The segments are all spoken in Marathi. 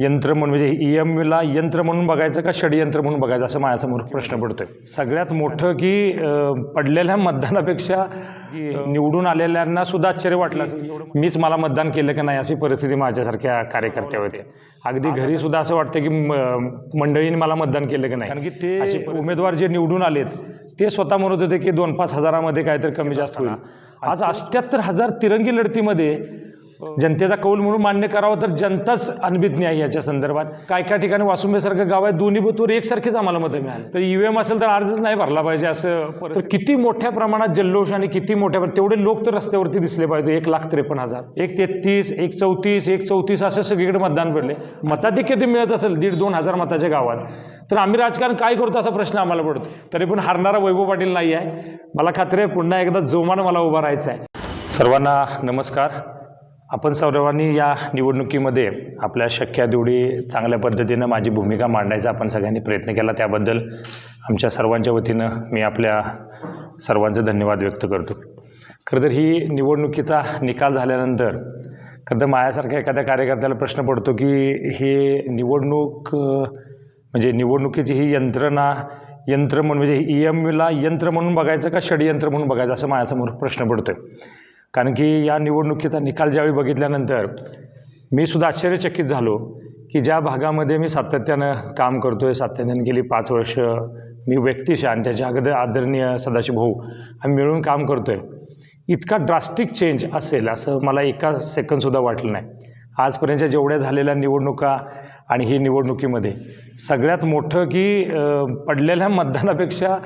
यंत्र म्हणून म्हणजे ई एमला यंत्र म्हणून बघायचं का षडयंत्र म्हणून बघायचं? असं माझ्यासमोर प्रश्न पडतोय. सगळ्यात मोठं की पडलेल्या मतदानापेक्षा निवडून आलेल्यांना सुद्धा आश्चर्य वाटलं असेल मीच मला मतदान केलं का नाही अशी परिस्थिती माझ्यासारख्या कार्यकर्त्या होते अगदी घरी सुद्धा असं वाटतं की मंडळीने मला मतदान केलं की नाही? कारण की ते उमेदवार जे निवडून आलेत ते स्वतः म्हणत होते की दोन पाच हजारामध्ये काहीतरी कमी जास्त होईल. आज अष्ट्याहत्तर हजार तिरंगी लढतीमध्ये जनतेचा कौल म्हणून मान्य करावं तर जनताच अनभिज्ञ आहे याच्या संदर्भात. काय काय ठिकाणी वासुंबेसारखं गाव आहे दोन्ही बुथवर एकसारखेच आम्हाला मतं मिळाली. तर ईव्हीएम असेल तर अर्जच नाही भरला पाहिजे असं तर किती मोठ्या प्रमाणात जल्लोष आणि किती मोठ्या तेवढे लोक तर रस्त्यावरती दिसले पाहिजे एक लाख त्रेपन्न हजार. एक तेहतीस एक चौतीस एक चौतीस असं सगळीकडे मतदान पडले मताधिक्य ते मिळत असेल दीड दोन हजार मताच्या गावात. तर आम्ही राजकारण काय करतो असा प्रश्न आम्हाला पडतो. तरी पण हारणारा वैभव पाटील नाही आहे मला खात्री आहे पुन्हा एकदा जोमानं मला उभा राहायचं आहे सर्वांना नमस्कार. आपण सर्वांनी या निवडणुकीमध्ये आपल्या शक्य तेवढी चांगल्या पद्धतीनं माझी भूमिका मांडायचा आपण सगळ्यांनी प्रयत्न केला. त्याबद्दल आमच्या सर्वांच्या वतीनं मी आपल्या सर्वांचे धन्यवाद व्यक्त करतो. खरं तर ही निवडणुकीचा निकाल झाल्यानंतर खरं तर माझ्यासारख्या एखाद्या कार्यकर्त्याला प्रश्न पडतो की हे निवडणूक म्हणजे निवडणुकीची ही यंत्रणा यंत्र म्हणून म्हणजे ई एमला यंत्र म्हणून बघायचं का षडयंत्र म्हणून बघायचं असं माझ्यासमोर प्रश्न पडतो आहे कारण की या निवडणुकीचा निकाल ज्यावेळी बघितल्यानंतर मी सुद्धा आश्चर्यचकित झालो की ज्या भागामध्ये मी सातत्यानं काम करतो आहे सातत्यानं गेली पाच वर्ष मी व्यक्तिशः आणि त्याच्या अगदी आदरणीय सदाशिव भाऊ आम्ही मिळून काम करतो आहे इतका ड्रास्टिक चेंज असेल असं मला एका सेकंदसुद्धा वाटलं नाही. आजपर्यंतच्या जेवढ्या झालेल्या निवडणुका आणि ही निवडणुकीमध्ये सगळ्यात मोठं की पडलेल्या मतदानापेक्षा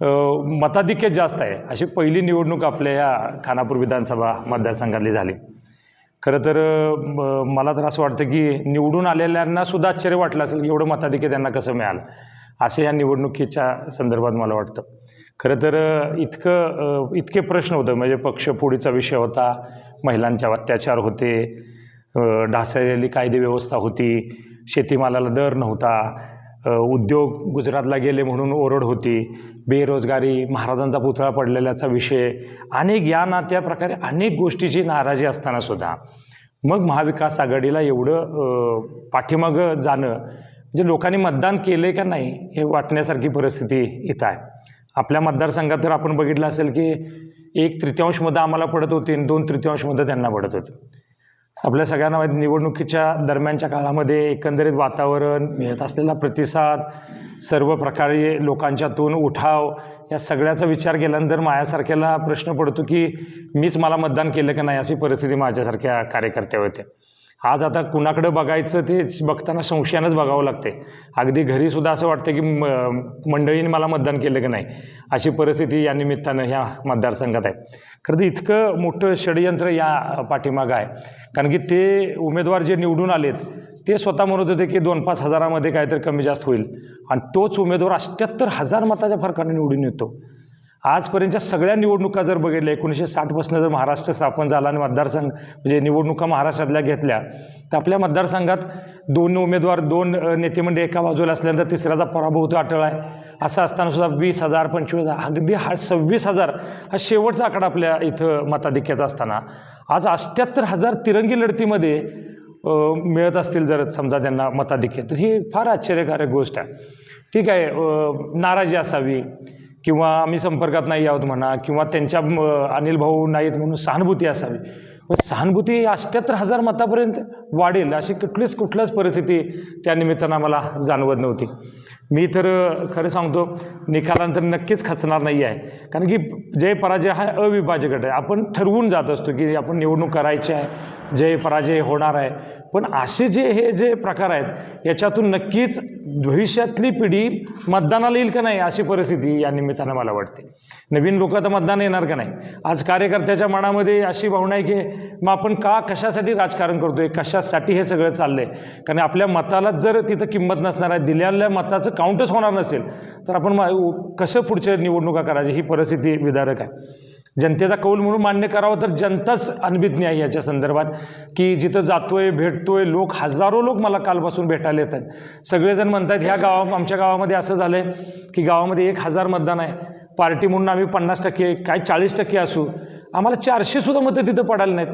मताधिक्य जास्त आहे. अशी पहिली निवडणूक आपल्या या खानापूर विधानसभा मतदारसंघातली झाली. खरं तर मला तर असं वाटतं की निवडून आलेल्यांना सुद्धा आश्चर्य वाटलं असेल की एवढं मताधिक्य त्यांना कसं मिळालं. असं या निवडणुकीच्या संदर्भात मला वाटतं. खरं तर इतकं इतके प्रश्न होतं. म्हणजे पक्षफोडीचा विषय होता महिलांच्या अत्याचार होते ढासळलेली कायदे व्यवस्था होती शेतीमालाला दर नव्हता उद्योग गुजरातला गेले म्हणून ओरड होती. बेरोजगारी महाराजांचा पुतळा पडलेल्याचा विषय. अनेक या ना त्या प्रकारे अनेक गोष्टीची नाराजी असताना सुद्धा. मग महाविकास आघाडीला एवढं पाठीमागं जाणं म्हणजे लोकांनी मतदान केलं का नाही हे वाटण्यासारखी परिस्थिती इथं आहे. आपल्या मतदारसंघात तर आपण बघितलं असेल की एक तृतीयांश मतं आम्हाला पडत होती आणि दोन तृतीयांश मतं त्यांना पडत होती. आपल्या सगळ्यांना माहिती निवडणुकीच्या दरम्यानच्या काळामध्ये एकंदरीत वातावरण मिळत असलेला प्रतिसाद सर्व प्रकारे लोकांच्यातून उठाव या सगळ्याचा विचार केल्यानंतर माझ्यासारख्याला प्रश्न पडतो की मीच मला मतदान केलं का नाही अशी परिस्थिती माझ्यासारख्या कार्यकर्त्या होत्या आज आता कुणाकडं बघायचं ते बघताना संशयानंच बघावं लागते अगदी घरीसुद्धा असं वाटतं की म मंडळीने मला मतदान केलं की नाही अशी परिस्थिती या निमित्तानं ह्या मतदारसंघात आहे. खरं तर इतकं मोठं षडयंत्र या पाठीमागं आहे. कारण की ते उमेदवार जे निवडून आलेत ते स्वतः म्हणत होते की दोन पाच हजारामध्ये काहीतरी कमी जास्त होईल. आणि तोच उमेदवार अष्ट्याहत्तर हजार मताच्या फरकाने निवडून येतो. आजपर्यंतच्या सगळ्या निवडणुका जर बघितल्या एकोणीसशे साठपासून जर महाराष्ट्र स्थापन झाला आणि मतदारसंघ म्हणजे निवडणुका महाराष्ट्रातल्या घेतल्या तर आपल्या मतदारसंघात दोन उमेदवार दोन अ, एका बाजूला असल्यानंतर तिसऱ्याचा पराभव होतो अटळ आहे. असं असताना सुद्धा वीस हजार पंचवीस हजार अगदी हा सव्वीस हजार हा शेवटचा आकडा आपल्या इथं मताधिक्याचा असताना. आज अष्ट्याहत्तर हजार तिरंगी लढतीमध्ये मिळत असतील जर समजा त्यांना मताधिक्य तर ही फार आश्चर्यकारक गोष्ट आहे. ठीक आहे नाराजी असावी किंवा आम्ही संपर्कात नाही आहोत म्हणा किंवा त्यांच्या अनिल भाऊ नाहीत म्हणून सहानुभूती असावी. सहानुभूती अष्ट्याहत्तर हजार मतापर्यंत वाढेल अशी कुठलीच कुठल्याच परिस्थिती त्या निमित्तानं आम्हाला जाणवत नव्हती. मी तर खरं सांगतो निकालानंतर नक्कीच खचणार नाही आहे. कारण की जय पराजय हा अविभाज्य गट आहे. आपण ठरवून जात असतो की आपण निवडणूक करायची आहे जय पराजय होणार आहे. पण असे जे हे जे प्रकार आहेत याच्यातून नक्कीच भविष्यातली पिढी मतदानाला येईल का नाही अशी परिस्थिती या निमित्तानं मला वाटते. नवीन लोक आता मतदान येणार का नाही? आज कार्यकर्त्याच्या मनामध्ये अशी भावना आहे की मग आपण का कशासाठी राजकारण करतोय कशासाठी हे सगळं चाललंय? कारण आपल्या मताला जर तिथं किंमत नसणार आहे दिलेल्या मताचं काउंटच होणार नसेल तर आपण मा- कसं पुढच्या निवडणुका करायची ही परिस्थिती विदारक आहे. जनतेचा कौल म्हणून मान्य करावं तर जनताच अनभिज्ञ आहे याच्या संदर्भात. की जिथं जातोय भेटतोय लोक हजारो लोक मला कालपासून भेटायला येतात. सगळेजण म्हणतात ह्या गावा आमच्या गावामध्ये असं झालं आहे की गावामध्ये एक हजार मतदान आहे. पार्टी म्हणून आम्ही पन्नास टक्के काय चाळीस टक्के असू? आम्हाला चारशेसुद्धा मतं तिथं पडायला नाहीत.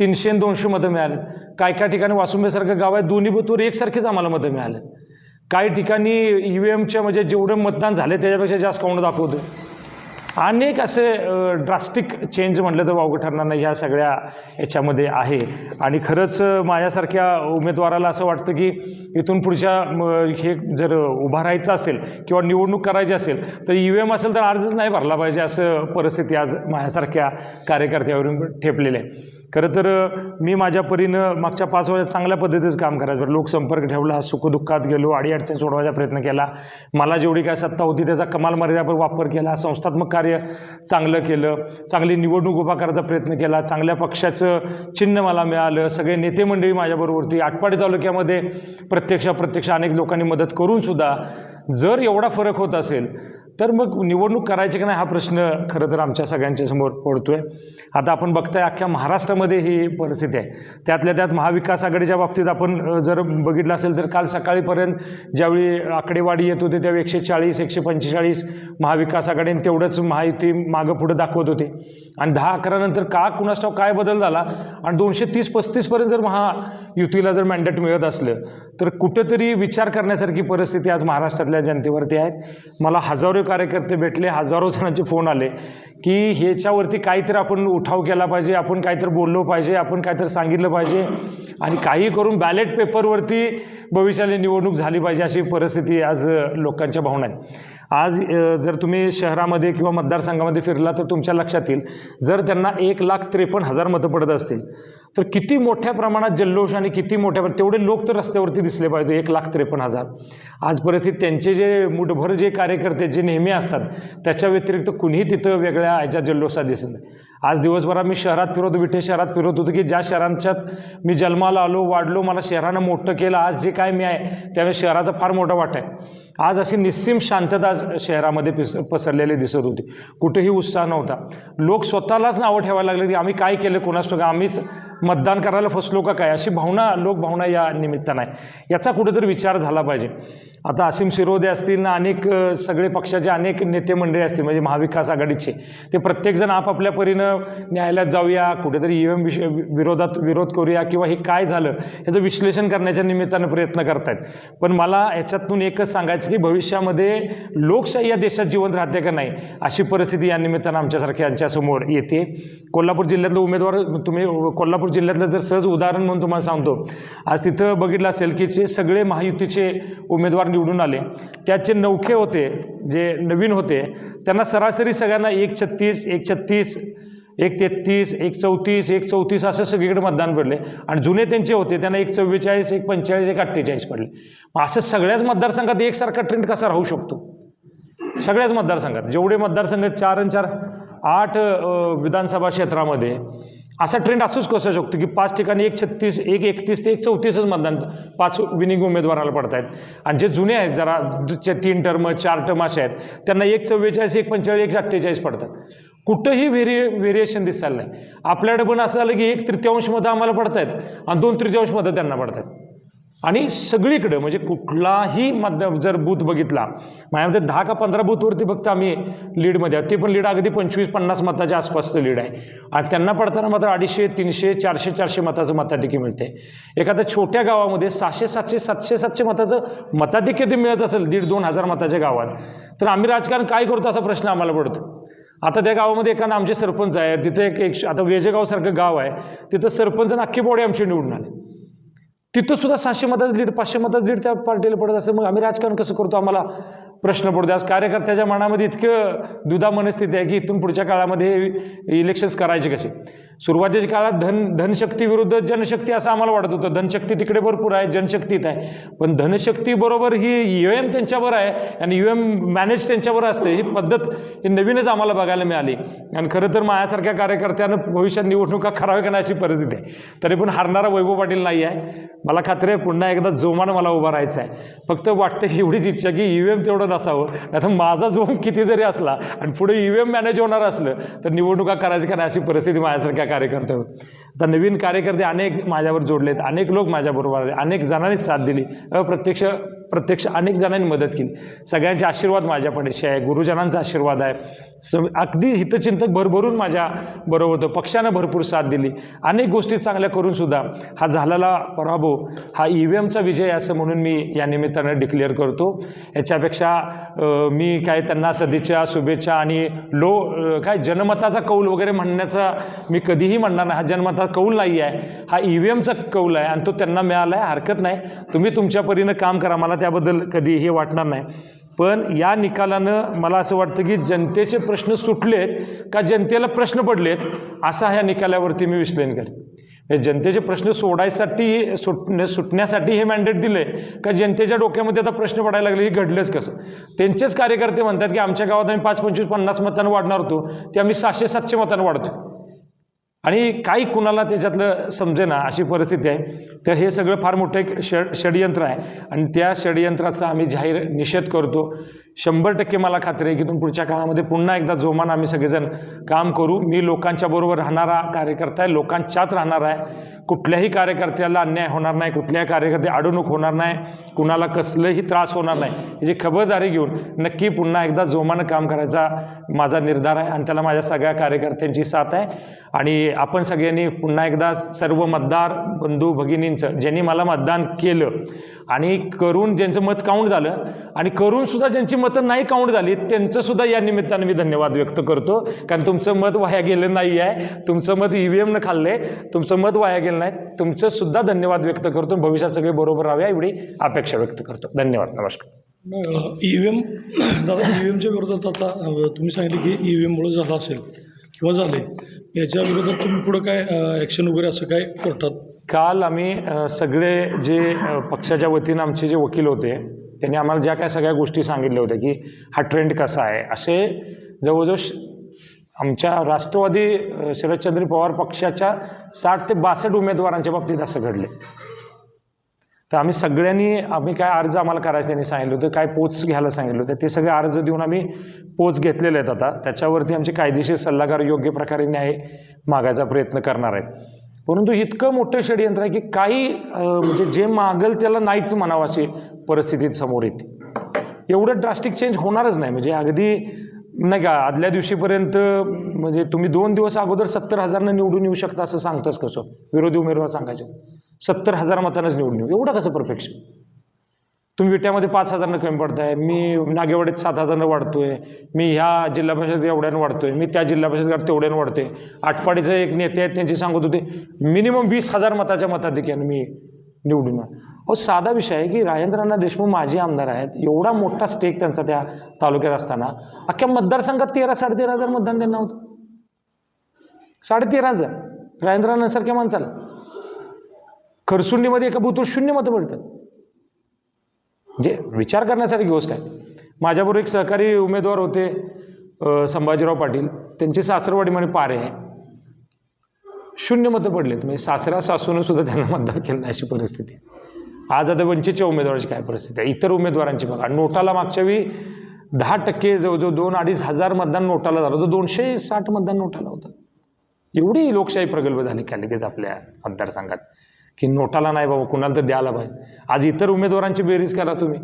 तीनशे आणि दोनशे मतं मिळाले काय काय ठिकाणी वासुंबेसारखं गाव आहे दोन्ही बूथवर एकसारखेच आम्हाला मतं मिळाले काही ठिकाणी ई व्ही एमच्या म्हणजे जेवढं मतदान झाले त्याच्यापेक्षा जास्त काउंट दाखवतो अनेक असे ड्रास्टिक चेंज म्हटलं तर वावगं ठरणार नाही ह्या सगळ्या याच्यामध्ये आहे. आणि खरंच माझ्यासारख्या उमेदवाराला असं वाटतं की इथून पुढच्या हे जर उभा राहायचं असेल किंवा निवडणूक करायची असेल तर ई व्ही एम असेल तर अर्जच नाही भरला पाहिजे असं परिस्थिती आज माझ्यासारख्या कार्यकर्त्यावरून ठेपलेलं आहे. खरं तर मी माझ्या परीनं मागच्या पाच वर्षात चांगल्या पद्धतीचं काम करायचं. बरं लोकसंपर्क ठेवला सुखदुःखात गेलो अडीअडचणी सोडवायचा प्रयत्न केला. मला जेवढी काय सत्ता होती त्याचा कमाल मर्यादापर वापर केला संस्थात्मक कार्य चांगलं केलं चांगली निवडणूक उभा करायचा प्रयत्न केला चांगल्या पक्षाचं चिन्ह मला मिळालं सगळे नेते मंडळी माझ्याबरोबर होती आटपाडी तालुक्यामध्ये प्रत्यक्ष अप्रत्यक्ष अनेक लोकांनी मदत करूनसुद्धा जर एवढा फरक होत असेल तर मग निवडणूक करायची की नाही हा प्रश्न खरं तर आमच्या सगळ्यांच्या समोर आहे आता आपण बघताय अख्ख्या महाराष्ट्रामध्ये ही परिस्थिती आहे. त्यातल्या त्यात महाविकास आघाडीच्या बाबतीत आपण जर बघितलं असेल तर काल सकाळीपर्यंत ज्यावेळी आकडेवाडी येत होते त्यावेळी एकशे चाळीस एकशे पंचेचाळीस महाविकास आघाडीने तेवढंच माहिती मागं पुढं दाखवत होते. आणि दहा अकरानंतर का कुणास्टाव काय बदल झाला? आणि दोनशे तीस पस्तीसपर्यंत जर महायुतीला जर मॅन्डेट मिळत असलं तर कुठंतरी विचार करण्यासारखी परिस्थिती आज महाराष्ट्रातल्या जनतेवरती आहे. मला हजारो कार्यकर्ते भेटले हजारो जणांचे फोन आले की ह्याच्यावरती काहीतरी आपण उठाव केला पाहिजे आपण काहीतरी बोललो पाहिजे आपण काहीतरी सांगितलं पाहिजे आणि काही करून बॅलेट पेपरवरती भविष्याला निवडणूक झाली पाहिजे अशी परिस्थिती आज लोकांच्या भावना आहेत. आज जर तुम्ही शहरामध्ये किंवा मतदारसंघामध्ये फिरला तर तुमच्या लक्षात येईल जर त्यांना एक लाख त्रेपन्न हजार मतं पडत असतील तर किती मोठ्या प्रमाणात जल्लोष आणि किती मोठ्या तेवढे लोक तर रस्त्यावरती दिसले पाहिजे एक लाख त्रेपन्न हजार. आज परिस्थिती त्यांचे जे मुठभर जे कार्यकर्ते जे नेहमी असतात त्याच्या व्यतिरिक्त कुणीही तिथं वेगळ्या ह्याच्या जल्लोषात दिसत नाही. आज दिवसभर आम्ही शहरात फिरत विठे शहरात फिरत होतो की ज्या शहरांच्यात मी जन्माला आलो वाढलो मला शहरानं मोठं केलं आज जे काय मी आहे त्यावेळेस शहराचा फार मोठा वाटा आहे. आज अशी निस्सीम शांतता आज शहरामध्ये पिस पसरलेली दिसत होती. कुठेही उत्साह नव्हता. लोक स्वतःलाच नावं ठेवायला लागले की आम्ही काय केलं कोणास आम्हीच मतदान करायला फसलो का काय? अशी भावना लोकभावना या निमित्तानं आहे. याचा कुठेतरी विचार झाला पाहिजे. आता असीम शिरोदे असतील ना अनेक सगळे पक्षाचे अनेक नेते मंडळी असतील म्हणजे महाविकास आघाडीचे ते प्रत्येकजण आपापल्या परीनं न्यायालयात जाऊया कुठेतरी ई एम विरोधात विरोध करूया किंवा हे काय झालं ह्याचं विश्लेषण करण्याच्या निमित्तानं प्रयत्न करतायत. पण मला ह्याच्यातून एकच सांगायचं की भविष्यामध्ये लोकशाही या देशात जिवंत राहते का नाही अशी परिस्थिती या निमित्तानं आमच्यासारख्या यांच्यासमोर येते. कोल्हापूर जिल्ह्यातलं उमेदवार तुम्ही कोल्हापूर जिल्ह्यातलं जर सहज उदाहरण म्हणून तुम्हाला सांगतो. आज तिथं बघितलं असेल की जे सगळे महायुतीचे उमेदवार निवडून आले त्याचे नौखे होते जे नवीन होते त्यांना सरासरी सगळ्यांना एक छत्तीस एक छत्तीस एक तेहतीस एक चौतीस एक चौतीस असं सगळीकडे मतदान पडले. आणि जुने त्यांचे होते त्यांना एक चव्वेचाळीस एक पंचेचाळीस एक अठ्ठेचाळीस पडले. मग असं सगळ्याच मतदारसंघात एकसारखा ट्रेंड कसा राहू शकतो? सगळ्याच मतदारसंघात. जेवढे मतदारसंघ चार आणि चार आठ विधानसभा क्षेत्रामध्ये असा ट्रेंड असूच कसं शकतो की पाच ठिकाणी एक छत्तीस एक एकतीस ते एक चौतीसच मतदान पाच विनिंग उमेदवाराला पडत आहेत आणि जे जुने आहेत जरा जे तीन टर्म चार टर्म असे आहेत त्यांना एक चव्वेचाळीस एक पंचेचाळीस एक अठ्ठेचाळीस पडतात. कुठंही व्हेरिए व्हेरिएशन दिसायला नाही. आपल्याकडे पण असं झालं की एक तृतीयांश मतं आम्हाला पडत आहेत आणि दोन तृतीयांश मतं त्यांना पडत आहेत आणि सगळीकडं म्हणजे कुठलाही मध्य जर बूथ बघितला माझ्यामध्ये दहा का पंधरा बूथवरती फक्त आम्ही लीडमध्ये आहोत. ते पण लीड अगदी पंचवीस पन्नास मताच्या आसपासचं लीड आहे. आणि त्यांना पडताना मात्र अडीचशे तीनशे चारशे चारशे मताचं मताधिक्य मिळते. एखाद्या छोट्या गावामध्ये सहाशे सातशे सातशे सातशे मताचं मताधिक्य ते मिळत असेल दीड दोन हजार मताच्या गावात तर आम्ही राजकारण काय करतो असा प्रश्न आम्हाला पडतो. आता त्या गावामध्ये एखादा आमचे सरपंच आहे तिथे एक एक आता वेजेगावसारखं गाव आहे तिथं सरपंच आणि अख्खी बॉडी आमची निवडून आले. तिथं सुद्धा सहाशे मताचं लीड पाचशे मताचं लीड त्या पार्टीला पडत असेल मग आम्ही राजकारण कसं करतो? आम्हाला प्रश्न पडतो. आज कार्यकर्त्याच्या मनामध्ये इतकं दुधा मनस्थिती आहे की इथून पुढच्या काळामध्ये इलेक्शन्स करायचे कसे? सुरुवातीच्या काळात धन धनशक्ती विरुद्ध जनशक्ती असं आम्हाला वाटत होतं. धनशक्ती तिकडे भरपूर आहे जनशक्तीत आहे. पण धनशक्ती बरोबर ही यू एम त्यांच्यावर आहे आणि यू एम मॅनेज त्यांच्यावर असते. ही पद्धत ही नवीनच आम्हाला बघायला मिळाली. आणि खरं तर माझ्यासारख्या कार्यकर्त्यानं भविष्यात निवडणुका कराव्या का नाही अशी परिस्थिती आहे. तरी पण हारणारा वैभव पाटील नाही आहे. मला खात्री आहे पुन्हा एकदा जोमानं मला उभा राहायचं आहे. फक्त वाटतं एवढीच इच्छा की यू एम तेवढंच असावं. नाही तर माझा जोम किती जरी असला आणि पुढे यू एम मॅनेज होणार असलं तर निवडणुका करायची का नाही अशी परिस्थिती माझ्यासारख्या कार्यकर्त्यावर आता नवीन कार्यकर्ते अनेक माझ्यावर जोडलेत अनेक लोक माझ्याबरोबर आले अनेक जणांनी साथ दिली अप्रत्यक्ष प्रत्यक्ष अनेक जणांनी मदत केली. सगळ्यांचे आशीर्वाद माझ्या पाठीशी आहे गुरुजनांचा आशीर्वाद आहे. अगदी हितचिंतक भरभरून माझ्या बरोबर होतं. पक्षानं भरपूर साथ दिली. अनेक गोष्टी चांगल्या करूनसुद्धा हा झालेला पराभव हा ई व्ही एमचा विजय असं म्हणून मी या निमित्तानं डिक्लेअर करतो. याच्यापेक्षा मी काय त्यांना सदिच्छा शुभेच्छा आणि लो काय जनमताचा कौल वगैरे म्हणण्याचा मी कधीही म्हणणार नाही. हा जनमताचा कौल नाही आहे. हा ई व्ही एमचा कौल आहे आणि तो त्यांना मिळाला आहे हरकत नाही. तुम्ही तुमच्या परीनं काम करा. मला त्याबद्दल कधी हे वाटणार नाही. पण या निकालानं मला असं वाटतं की जनतेचे प्रश्न सुटलेत का जनतेला प्रश्न पडलेत असा ह्या निकालावरती मी विश्लेषण करेन. म्हणजे जनतेचे प्रश्न सोडायसाठी सुटणे सुटण्यासाठी हे मॅन्डेट दिले का जनतेच्या डोक्यामध्ये आता प्रश्न पडायला लागले हे घडलंच कसं? त्यांचेच कार्यकर्ते म्हणतात की आमच्या गावात आम्ही पाच पंचवीस पन्नास मतांना वाढणार होतो ते आम्ही सहाशे सातशे मतांना वाढतो आणि काही कुणाला त्याच्यातलं समजेना अशी परिस्थिती आहे. तर हे सगळं फार मोठं एक षड षडयंत्र आहे. आणि त्या षडयंत्राचा आम्ही जाहीर निषेध करतो. शंभर टक्के मला खात्री आहे की तुम्ही पुढच्या काळामध्ये पुन्हा एकदा जोमान आम्ही सगळेजण काम करू. मी लोकांच्या बरोबर राहणारा कार्यकर्ता आहे लोकांच्यात राहणार आहे. कुठल्याही कार्यकर्त्याला अन्याय होणार नाही कुठल्याही कार्यकर्ते अडवणूक होणार नाही कुणाला कसलंही त्रास होणार नाही. याची खबरदारी घेऊन नक्की पुन्हा एकदा जोमानं काम करायचा माझा निर्धार आहे आणि त्याला माझ्या सगळ्या कार्यकर्त्यांची साथ आहे. आणि आपण सगळ्यांनी पुन्हा एकदा सर्व मतदार बंधू भगिनींचं ज्यांनी मला मतदान केलं आणि करून ज्यांचं मत काउंट झालं आणि करून सुद्धा ज्यांची मतं नाही काउंट झाली त्यांचं सुद्धा या निमित्तानं मी धन्यवाद व्यक्त करतो. कारण तुमचं मत वाया गेलं नाही आहे. तुमचं मत ई व्ही एमनं खाल्ले तुमचं मत वाया गेलं नाही. तुमचं सुद्धा धन्यवाद व्यक्त करतो. भविष्यात सगळे बरोबर राहाव्या एवढी अपेक्षा व्यक्त करतो. धन्यवाद. नमस्कार. ई व्ही एम दादा ई व्ही एमच्या विरोधात आता तुम्ही सांगितले की ई व्ही एममुळे झालं असेल किंवा झाले याच्या विरोधात तुम्ही पुढं काय ॲक्शन वगैरे असं काय कोर्टात काल आम्ही सगळे जे पक्षाच्या वतीनं आमचे जे वकील होते त्यांनी आम्हाला ज्या काय सगळ्या गोष्टी सांगितल्या होत्या की हा ट्रेंड कसा आहे. असे जवळजवळ श- आमच्या राष्ट्रवादी शरदचंद्र पवार पक्षाच्या साठ ते बासष्ट उमेदवारांच्या बाबतीत असं घडले तर आम्ही सगळ्यांनी आम्ही काय अर्ज आम्हाला करायचं त्यांनी सांगितलं होतं काय पोच घ्यायला सांगितलं होतं ते सगळे अर्ज देऊन आम्ही पोच घेतलेले आहेत आता. त्याच्यावरती आमचे कायदेशीर सल्लागार योग्य प्रकारे न्याय मागायचा प्रयत्न करणार आहेत. परंतु इतकं मोठं षडयंत्र आहे की काही म्हणजे जे मागल त्याला नाहीच म्हणावं अशी परिस्थितीत समोर येते. एवढं ड्रास्टिक चेंज होणारच नाही. म्हणजे अगदी नाही का आदल्या दिवशीपर्यंत म्हणजे तुम्ही दोन दिवस अगोदर सत्तर हजारनं निवडून येऊ शकता असं सांगतंच कसं? विरोधी उमेदवार सांगायचे. सत्तर हजार मतानंच निवडून येऊ. एवढं कसं परफेक्शन तुम्ही विट्यामध्ये पाच हजारनं कमी पडताय. मी नागेवाडीत सात हजारनं वाढतोय. मी ह्या जिल्हा परिषद एवढ्यानं वाढतोय. मी त्या जिल्हा परिषद तेवढ्यानं वाढतोय. आटपाडीचे एक नेते आहेत त्यांची सांगत होते मिनिमम वीस हजार मताच्या मताधिक्यानं मी निवडून अहो साधा विषय आहे की राजेंद्रनाथ देशमुख माजी आमदार आहेत. एवढा मोठा स्टेक त्यांचा त्या तालुक्यात असताना. अख्ख्या मतदारसंघात तेरा साडेतेरा हजार मतदान त्यांना होतं. साडेतेरा हजार. राजेंद्रनाथसारख्या माणसाला. खरसुंडीमध्ये एका बूथवर शून्य मतं पडतात म्हणजे विचार करण्यासारखी गोष्ट आहे. माझ्याबरोबर एक सहकारी उमेदवार होते संभाजीराव पाटील. त्यांची सासरवाडी म्हणे पारे आहे. शून्य मतं पडलेत. म्हणजे सासरा सासूनंसुद्धा त्यांना मतदान केलं नाही अशी परिस्थिती आज आता वंचितच्या उमेदवाराची काय परिस्थिती आहे? इतर उमेदवारांची बघा. नोटाला मागच्या वेळी दहा टक्के जवळजवळ दोन अडीच हजार मतदान नोटाला झालं होतं. दोनशे साठ मतदान नोटाला होतं. एवढी लोकशाही प्रगल्भ झाली का आपल्या मतदारसंघात. की नोटाला नाही बाबा कुणाला तर द्यायला पाहिजे. आज इतर उमेदवारांची बेरीज करा तुम्ही.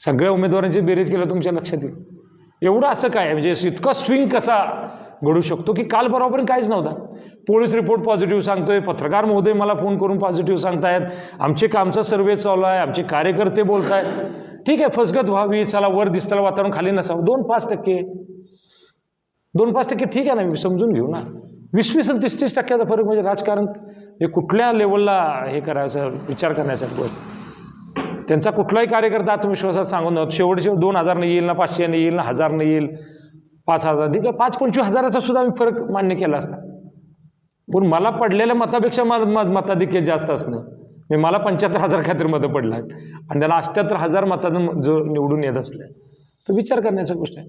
सगळ्या उमेदवारांची बेरीज केला तुमच्या लक्षात येईल. एवढं असं काय? म्हणजे इतका स्विंग कसा घडू शकतो की काल बरोबर काहीच नव्हता. पोलीस रिपोर्ट पॉझिटिव्ह सांगतोय पत्रकार महोदय मला फोन करून पॉझिटिव्ह सांगतायत. आमचे कामचा सर्वे चालू आहे आमचे कार्यकर्ते बोलत आहेत ठीक आहे फसगत व्हावी चला वर दिसताला वातावरण खाली नसावं. दोन पाच टक्के. दोन पाच टक्के ठीक आहे ना मी समजून घेऊ ना. वीस वीस आणि तीस तीस टक्क्याचा फरक म्हणजे राजकारण हे कुठल्या लेवलला हे करायचं विचार करण्यासाठी गोष्ट. त्यांचा कुठलाही कार्यकर्ता आत्मविश्वासात सांगून शेवटचे दोन हजारनं येईल ना पाचशेनं येईल ना हजारनं येईल पाच हजार ठीक आहे पाच पंचवीस हजाराचा सुद्धा आम्ही फरक मान्य केला असता. पण मला पडलेल्या मतापेक्षा मा- मताधिक्य जास्त असणं. मी मला पंच्याहत्तर हजार खात्री मतं पडलं आहेत. आणि त्याला अठ्ठ्याहत्तर हजार मतानं जो निवडून येत असले तर विचार करण्याची गोष्ट आहे.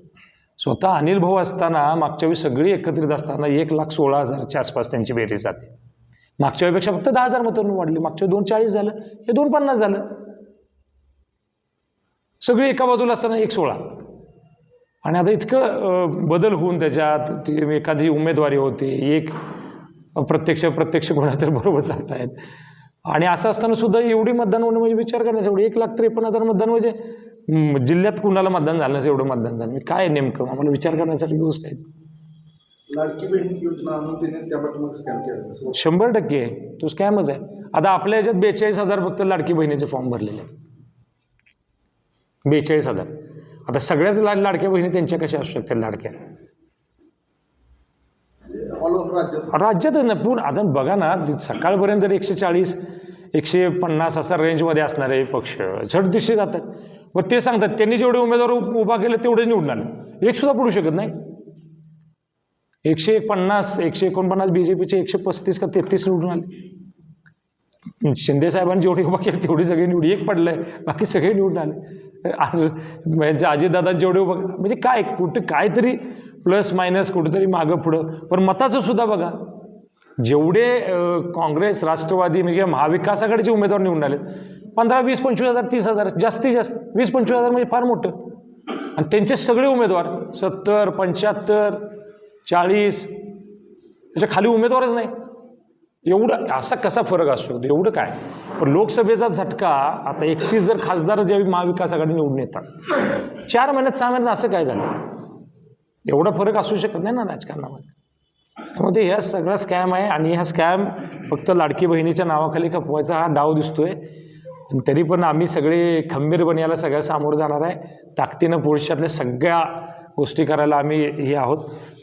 स्वतः अनिल भाऊ असताना मागच्या वेळी सगळी एकत्रित असताना एक लाख सोळा हजारच्या आसपास त्यांची बेरीज जाते. मागच्या वेळेपेक्षा फक्त दहा हजार मतं वाढली. मागच्या दोन चाळीस झालं हे दोन पन्नास झालं. सगळी एका बाजूला असताना एक सोळा. आणि आता इतकं बदल होऊन त्याच्यात ती एखादी उमेदवारी होती एक अप्रत्यक्ष प्रत्यक्ष गुन्हा तर बरोबर आहेत आणि असं असताना सुद्धा एवढी मतदान होणं म्हणजे विचार करण्याचं एवढी एक लाख त्रेपन्न हजार मतदान म्हणजे जिल्ह्यात कुणाला मतदान झालं नसेल एवढं मतदान झालं? मी काय नेमकं? आम्हाला विचार करण्यासाठी गोष्ट आहे. लाडकी बहीण योजना आणून त्याने त्या पाठीमागे स्कॅम केलं. शंभर टक्के. तो स्कॅमच आहे. आता आपल्या याच्यात बेचाळीस हजार फक्त लाडकी बहिणीचे फॉर्म भरलेले आहेत. बेचाळीस हजार. आता सगळ्याच ला लाडक्या बहिणी त्यांच्या कशा असू शकतात लाडक्या? राज्यात. राज्यातच ना पूर्ण. आता बघा ना सकाळपर्यंत जर एकशे चाळीस एकशे पन्नास असा रेंजमध्ये असणारे पक्ष झट दिशे जातात. मग ते सांगतात त्यांनी जेवढे उमेदवार उभा केले तेवढेच निवडून आले. एक सुद्धा पडू शकत नाही. एकशे एक पन्नास एकशे एकोणपन्नास बी जे पीचे एकशे पस्तीस का तेहतीस निवडून आले. शिंदे साहेबांनी जेवढे उभा केली तेवढी सगळी निवडी एक पडलंय. बाकी सगळे निवडून आले. म्हणजे अजितदादा जेवढे उभा म्हणजे काय कुठं काहीतरी प्लस मायनस कुठंतरी मागं पुढं. पण मताचं सुद्धा बघा. जेवढे काँग्रेस राष्ट्रवादी म्हणजे महाविकास आघाडीचे उमेदवार निवडून आले पंधरा वीस पंचवीस हजार तीस हजार जास्तीत जास्त वीस पंचवीस हजार म्हणजे फार मोठं. आणि त्यांचे सगळे उमेदवार सत्तर पंच्याहत्तर चाळीस. त्याच्याखाली उमेदवारच नाही. एवढं असा कसा फरक असू शकतो? एवढं काय? पण लोकसभेचा झटका आता एकतीस जर खासदार ज्यावेळी महाविकास आघाडी निवडून येतात. चार महिन्यात सहा महिन्यात असं काय झालं? एवढा फरक असू शकत नाही ना राजकारणामध्ये. त्यामध्ये ह्या सगळा स्कॅम आहे आणि हा स्कॅम फक्त लाडकी बहिणीच्या नावाखाली खपवायचा हा डाव दिसतोय. आणि तरी पण आम्ही सगळे खंबीरपणे याला सगळ्या सामोरं जाणार आहे. ताकदीनं पुरुषातल्या सगळ्या गोष्टी करायला आम्ही हे आहोत.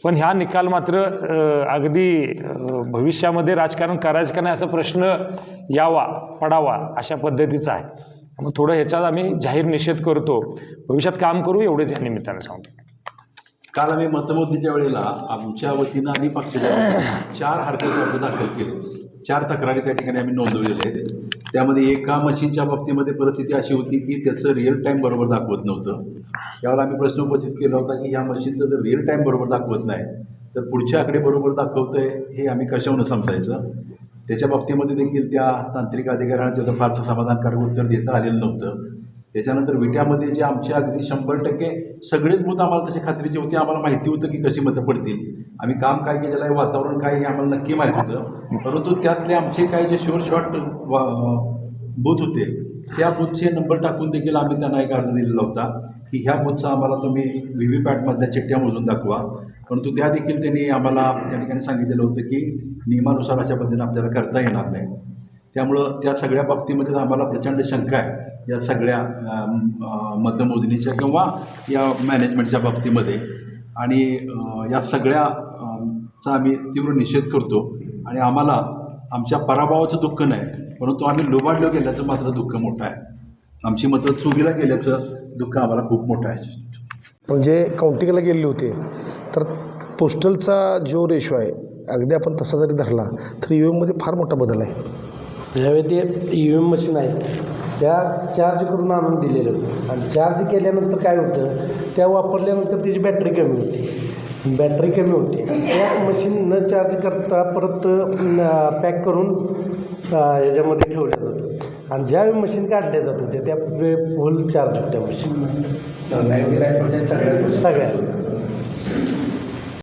पण ह्या निकाल मात्र अगदी भविष्यामध्ये राजकारण करायचं का नाही असा प्रश्न यावा पडावा अशा पद्धतीचा आहे. मग थोडं ह्याच्यात आम्ही जाहीर निषेध करतो. भविष्यात काम करू एवढेच या निमित्तानं सांगतो. काल आम्ही मतमोजणीच्या वेळेला आमच्या वतीनं आणि पक्षाच्या चार हरकत अर्ज दाखल केले. चार तक्रारी त्या ठिकाणी आम्ही नोंदवलेल्या आहेत. त्यामध्ये एका मशीनच्या बाबतीमध्ये परिस्थिती अशी होती की त्याचं रिअल टाईम बरोबर दाखवत नव्हतं. त्यावर आम्ही प्रश्न उपस्थित केला होता की या मशीनचं जर रिअल टाईम बरोबर दाखवत नाही तर पुढचे आकडे बरोबर दाखवतंय हे आम्ही कशावरून समजायचं? त्याच्या बाबतीमध्ये देखील त्या तांत्रिक अधिकाऱ्यांना त्याचं फारसं समाधानकारक उत्तर देता आलेलं नव्हतं. त्याच्यानंतर विट्यामध्ये जे आमचे अगदी शंभर टक्के सगळेच बूथ आम्हाला तशी खात्रीची होती आम्हाला माहिती होतं की कशी मतं पडतील. आम्ही काम काय केलेलं आहे वातावरण काय हे आम्हाला नक्की माहीत होतं. परंतु त्यातले आमचे काही जे शोर शॉर्ट बूथ होते त्या बूथचे नंबर टाकून देखील आम्ही त्यांना एक अर्ज दिलेला होता की ह्या बूथचा आम्हाला तुम्ही व्ही व्ही पॅटमधल्या चिठ्ठ्या मोजून दाखवा. परंतु त्या देखील त्यांनी आम्हाला त्या ठिकाणी सांगितलेलं होतं की नियमानुसार अशा पद्धतीने आपल्याला करता येणार नाही. त्यामुळं त्या सगळ्या बाबतीमध्ये आम्हाला प्रचंड शंका आहे. या सगळ्या मतमोजणीच्या किंवा या मॅनेजमेंटच्या बाबतीमध्ये. आणि या सगळ्या अं, चा आम्ही तीव्र निषेध करतो. आणि आम्हाला आमच्या पराभवाचं दुःख नाही परंतु आम्ही लुबाडलो गेल्याचं मात्र दुःख मोठं आहे. आमची मतं चुकीला गेल्याचं दुःख आम्हाला खूप मोठं आहे. म्हणजे काउंटिंगला गेलेले होते तर पोस्टलचा जो रेशो आहे अगदी आपण तसा जरी धरला तर यू एममध्ये फार मोठा बदल आहे. ज्यावेळी ते ई व्ही एम मशीन आहे. त्या चार्ज करून आणून दिलेलं होतं. आणि चार्ज केल्यानंतर काय होतं त्या वापरल्यानंतर त्याची बॅटरी कमी होती. बॅटरी कमी होते. त्या मशीन न चार्ज करता परत पॅक करून अ, ह्याच्यामध्ये ठेवल्या जातं आणि ज्यावेळी मशीन काढल्या जात होत्या त्या फुल चार्ज होत्या मशीन सगळ्या.